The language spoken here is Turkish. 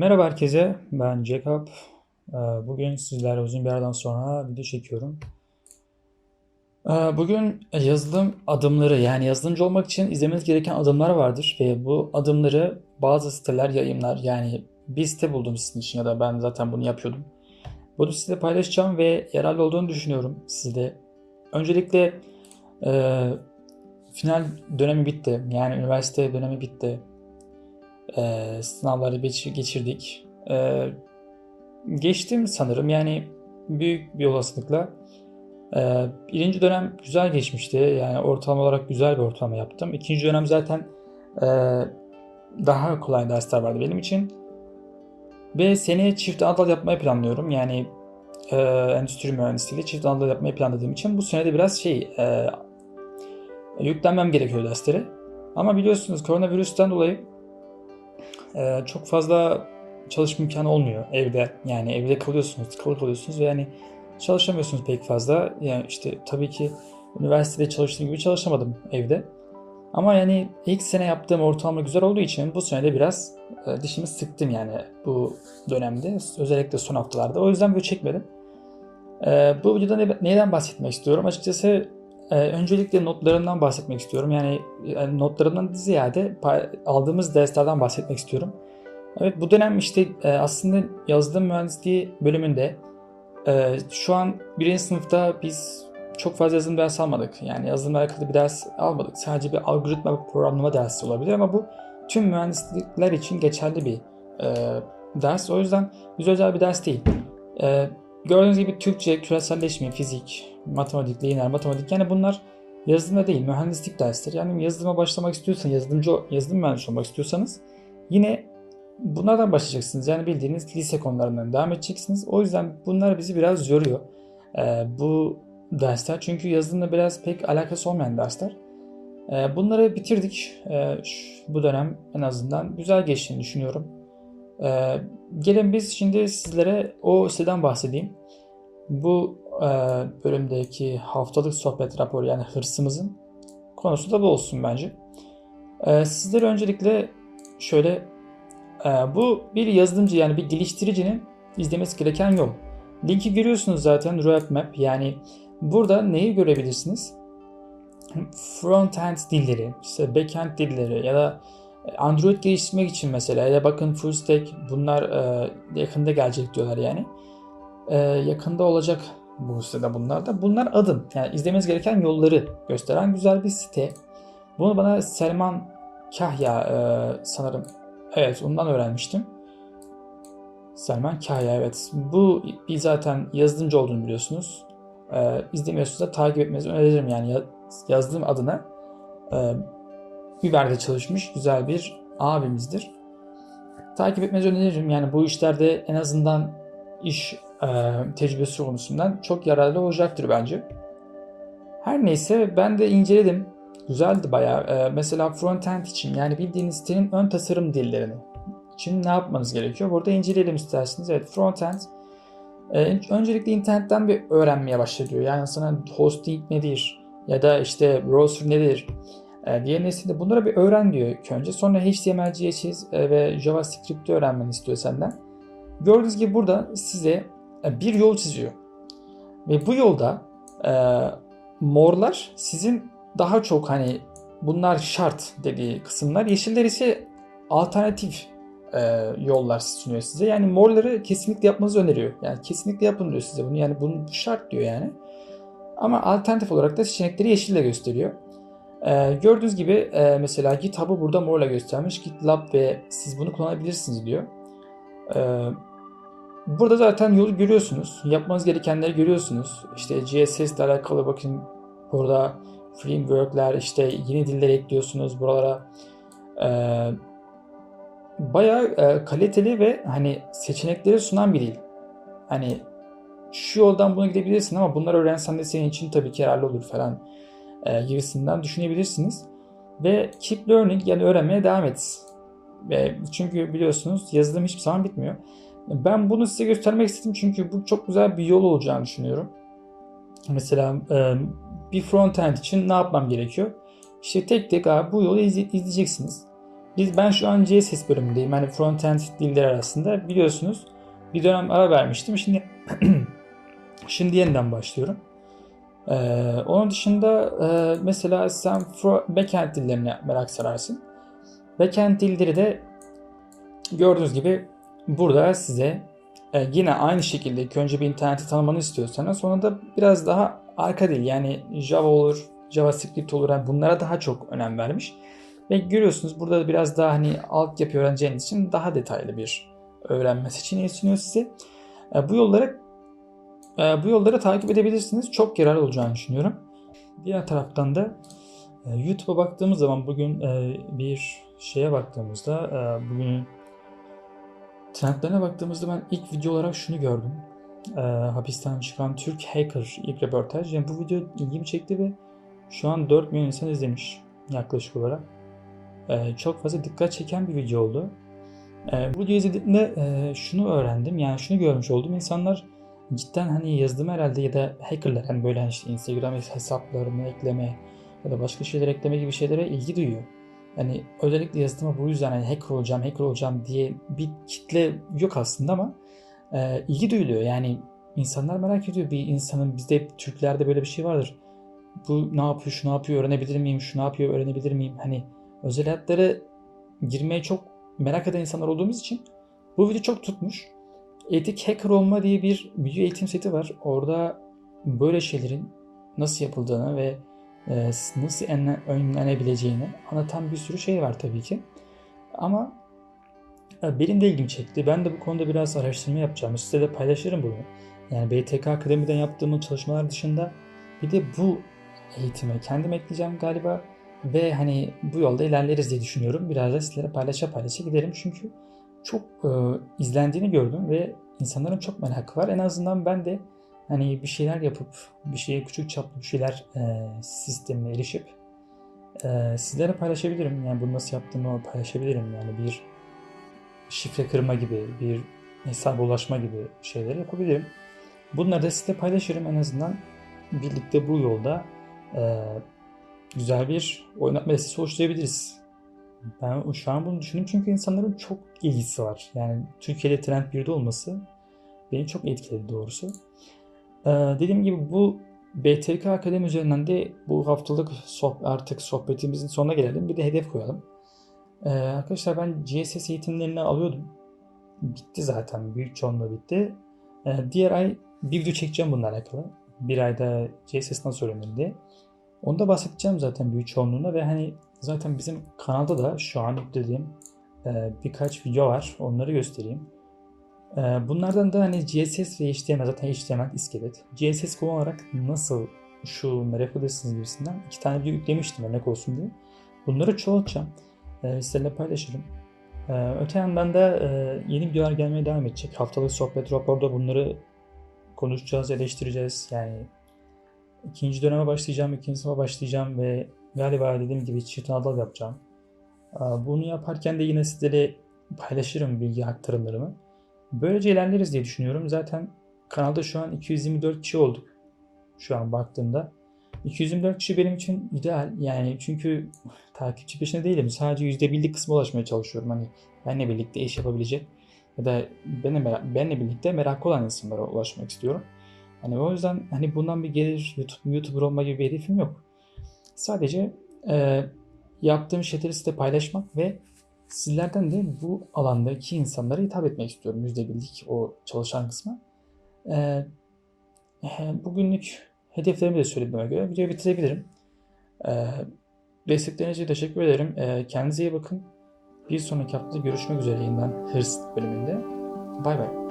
Merhaba herkese, ben Jacob. Ee, Bugün sizlerle uzun bir aradan sonra video çekiyorum. Ee, Bugün yazılım adımları, yani yazılımcı olmak için izlemeniz gereken adımlar vardır ve bu adımları bazı siteler yayınlar. Yani bir site buldum sizin için ya da ben zaten bunu yapıyordum. Bunu size paylaşacağım ve yararlı olduğunu düşünüyorum sizde. Öncelikle e, final dönemi bitti, yani üniversite dönemi bitti e, sınavları geç- geçirdik. E, geçtim sanırım yani büyük bir olasılıkla. E, birinci dönem güzel geçmişti. Yani ortalama olarak güzel bir ortalama yaptım. İkinci dönem zaten e, daha kolay dersler vardı benim için. Ve seneye çift anadal yapmayı planlıyorum. Yani e, endüstri mühendisliğiyle çift anadal yapmayı planladığım için bu sene de biraz şey e, yüklenmem gerekiyor derslere. Ama biliyorsunuz koronavirüsten dolayı ee, çok fazla çalışma imkanı olmuyor evde. Yani evde kalıyorsunuz, tıkalı kalıyorsunuz ve yani çalışamıyorsunuz pek fazla. Yani işte tabii ki üniversitede çalıştığım gibi çalışamadım evde. Ama yani ilk sene yaptığım ortalama güzel olduğu için bu sene de biraz e, dişimi sıktım yani bu dönemde. Özellikle son haftalarda. O yüzden böyle çekmedim. E, bu videoda ne, neyden bahsetmek istiyorum? Açıkçası e, öncelikle notlarından bahsetmek istiyorum. Yani e, notlarından ziyade aldığımız derslerden bahsetmek istiyorum. Evet bu dönem işte e, aslında yazılım mühendisliği bölümünde e, şu an birinci sınıfta biz çok fazla yazılım dersi almadık. Yani yazılımla alakalı bir ders almadık. Sadece bir algoritma ve programlama dersi olabilir ama bu tüm mühendislikler için geçerli bir e, ders. O yüzden güzel özel bir ders değil. Gördüğünüz gibi Türkçe, küreselleşme, fizik, matematik, lineer matematik yani bunlar yazılımda değil mühendislik dersleri. Yani yazılıma başlamak istiyorsanız, yazılımcı, yazılım mühendisi olmak istiyorsanız yine bunlardan başlayacaksınız. Yani bildiğiniz lise konularından devam edeceksiniz. O yüzden bunlar bizi biraz yoruyor. Ee, bu dersler çünkü yazılımla biraz pek alakası olmayan dersler. Ee, bunları bitirdik. Ee, şu- bu dönem en azından güzel geçtiğini düşünüyorum. Ee, gelin biz şimdi sizlere o siteden bahsedeyim. Bu e, bölümdeki haftalık sohbet raporu yani hırsımızın konusu da bu olsun bence. E, sizlere öncelikle şöyle e, bu bir yazılımcı yani bir geliştiricinin izlemesi gereken yol. Linki görüyorsunuz zaten roadmap yani burada neyi görebilirsiniz? Frontend dilleri, işte backend dilleri ya da Android geliştirmek için mesela ya bakın full stack bunlar e, yakında gelecek diyorlar yani. E, yakında olacak bu sitede bunlar da. Bunlar adım. Yani izlemeniz gereken yolları gösteren güzel bir site. Bunu bana Selman Kahya e, sanırım. Evet ondan öğrenmiştim. Selman Kahya evet. Bu bir zaten yazılımcı olduğunu biliyorsunuz. E, izlemiyorsunuz da takip etmenizi öneririm yani ya- yazdığım adına. E, Uber'de çalışmış güzel bir abimizdir. Takip etmenizi öneririm. Yani bu işlerde en azından iş e, tecrübesi konusundan çok yararlı olacaktır bence. Her neyse ben de inceledim. Güzeldi bayağı. E, mesela frontend için yani bildiğiniz sitenin ön tasarım dillerini için ne yapmanız gerekiyor? Burada inceleyelim isterseniz. Evet frontend e, öncelikle internetten bir öğrenmeye başlıyor. Yani sana hosting nedir? Ya da işte browser nedir? E, diğer nesilde bunları bir öğren diyor ilk önce. Sonra HTML, CSS e, ve JavaScript'i öğrenmeni istiyor senden. Gördüğünüz gibi burada size e, bir yol çiziyor. Ve bu yolda e, morlar sizin daha çok hani bunlar şart dediği kısımlar. Yeşiller ise alternatif e, yollar sunuyor size. Yani morları kesinlikle yapmanızı öneriyor. Yani kesinlikle yapın diyor size bunu. Yani bunu bu şart diyor yani. Ama alternatif olarak da seçenekleri yeşille gösteriyor. Ee, gördüğünüz gibi e, mesela GitHub'ı burada morla göstermiş. GitLab ve siz bunu kullanabilirsiniz diyor. Ee, burada zaten yolu görüyorsunuz. Yapmanız gerekenleri görüyorsunuz. İşte CSS ile alakalı bakın burada frameworkler işte yeni diller ekliyorsunuz buralara. Ee, bayağı e, kaliteli ve hani seçenekleri sunan bir dil. Hani şu yoldan buna gidebilirsin ama bunları öğrensen de senin için tabii ki yararlı olur falan e, gibisinden düşünebilirsiniz. Ve keep learning yani öğrenmeye devam et. Ve çünkü biliyorsunuz yazılım hiçbir zaman bitmiyor. Ben bunu size göstermek istedim çünkü bu çok güzel bir yol olacağını düşünüyorum. Mesela e, bir frontend için ne yapmam gerekiyor? İşte tek tek abi bu yolu izle- izleyeceksiniz. Biz ben şu an CSS bölümündeyim. Hani frontend diller arasında biliyorsunuz. Bir dönem ara vermiştim. Şimdi şimdi yeniden başlıyorum. Ee, onun dışında e, mesela sen backend dillerine merak sararsın. Backend dilleri de gördüğünüz gibi burada size e, yine aynı şekilde ilk önce bir interneti tanımanı istiyorsanız sonra da biraz daha arka dil yani Java olur, JavaScript olur yani bunlara daha çok önem vermiş. Ve görüyorsunuz burada da biraz daha hani altyapı öğreneceğiniz için daha detaylı bir öğrenme seçeneği sunuyor size. E, bu yolları e, bu yolları takip edebilirsiniz. Çok yararlı olacağını düşünüyorum. Diğer taraftan da e, YouTube'a baktığımız zaman bugün e, bir şeye baktığımızda e, bugünün trendlerine baktığımızda ben ilk video olarak şunu gördüm. Hapisten çıkan Türk hacker ilk röportaj. Yani bu video ilgimi çekti ve şu an 4 milyon insan izlemiş yaklaşık olarak. Çok fazla dikkat çeken bir video oldu. Bu videoyu izlediğimde şunu öğrendim. Yani şunu görmüş oldum. İnsanlar cidden hani yazdım herhalde ya da hackerlar hani böyle hani işte Instagram hesaplarını ekleme ya da başka şeyler ekleme gibi şeylere ilgi duyuyor. Hani özellikle yazdıma bu yüzden hani hacker olacağım, hacker olacağım diye bir kitle yok aslında ama e, ilgi duyuluyor. Yani insanlar merak ediyor bir insanın bizde Türklerde böyle bir şey vardır. Bu ne yapıyor, şu ne yapıyor, öğrenebilir miyim, şu ne yapıyor, öğrenebilir miyim? Hani özel hayatlara girmeye çok merak eden insanlar olduğumuz için bu video çok tutmuş. Etik hacker olma diye bir video eğitim seti var. Orada böyle şeylerin nasıl yapıldığını ve e, nasıl önle- önlenebileceğini anlatan bir sürü şey var tabii ki. Ama e, benim de ilgimi çekti. Ben de bu konuda biraz araştırma yapacağım. Size de paylaşırım bunu. Yani BTK Akademi'den yaptığım çalışmalar dışında bir de bu eğitime kendim ekleyeceğim galiba. Ve hani bu yolda ilerleriz diye düşünüyorum. Biraz da sizlere paylaşa paylaşa giderim. Çünkü çok e, izlendiğini gördüm ve insanların çok merakı var. En azından ben de hani bir şeyler yapıp bir şeye küçük çaplı bir şeyler e, sistemine erişip e, sizlere paylaşabilirim. Yani bunu nasıl yaptığımı paylaşabilirim. Yani bir şifre kırma gibi, bir hesaba ulaşma gibi şeyler yapabilirim. Bunları da size paylaşırım en azından birlikte bu yolda e, güzel bir oynatma listesi oluşturabiliriz. Ben şu an bunu düşündüm çünkü insanların çok ilgisi var. Yani Türkiye'de Trend 1'de olması beni çok etkiledi doğrusu. Ee, dediğim gibi bu BTK Akademi üzerinden de bu haftalık soh- artık sohbetimizin sonuna gelelim. Bir de hedef koyalım. Ee, arkadaşlar ben GSS eğitimlerini alıyordum. Bitti zaten. Büyük çoğunluğu bitti. Ee, diğer ay bir video çekeceğim bununla alakalı. Bir ayda GSS nasıl öğrenildi. Onu da bahsedeceğim zaten büyük çoğunluğunda ve hani zaten bizim kanalda da şu an yüklediğim e, birkaç video var. Onları göstereyim. E, bunlardan da hani CSS ve HTML zaten HTML iskelet. CSS kullanarak nasıl şunları yapabilirsiniz gibisinden iki tane video yüklemiştim örnek olsun diye. Bunları çoğaltacağım. E, sizlerle paylaşırım. Öte yandan da yeni videolar gelmeye devam edecek. Haftalık sohbet raporda bunları konuşacağız, eleştireceğiz. Yani ikinci döneme başlayacağım, ikinci sınıfa başlayacağım ve galiba dediğim gibi çift anadal yapacağım. Bunu yaparken de yine sizlere paylaşırım bilgi aktarımlarımı. Böylece ilerleriz diye düşünüyorum. Zaten kanalda şu an 224 kişi olduk. Şu an baktığımda. 224 kişi benim için ideal. Yani çünkü takipçi peşinde değilim. Sadece %1'lik kısma ulaşmaya çalışıyorum. Hani benle birlikte iş yapabilecek ya da benimle, benle birlikte meraklı olan insanlara ulaşmak istiyorum. Hani o yüzden hani bundan bir gelir YouTube, YouTuber olma gibi bir hedefim yok. Sadece e, yaptığım şeyleri size paylaşmak ve sizlerden de bu alandaki insanlara hitap etmek istiyorum. Yüzde birlik o çalışan kısma. E, bugünlük hedeflerimi de söylediğime göre videoyu bitirebilirim. E, destekleriniz için teşekkür ederim. E, kendinize iyi bakın. Bir sonraki haftada görüşmek üzere yeniden Hırs bölümünde. Bay bay.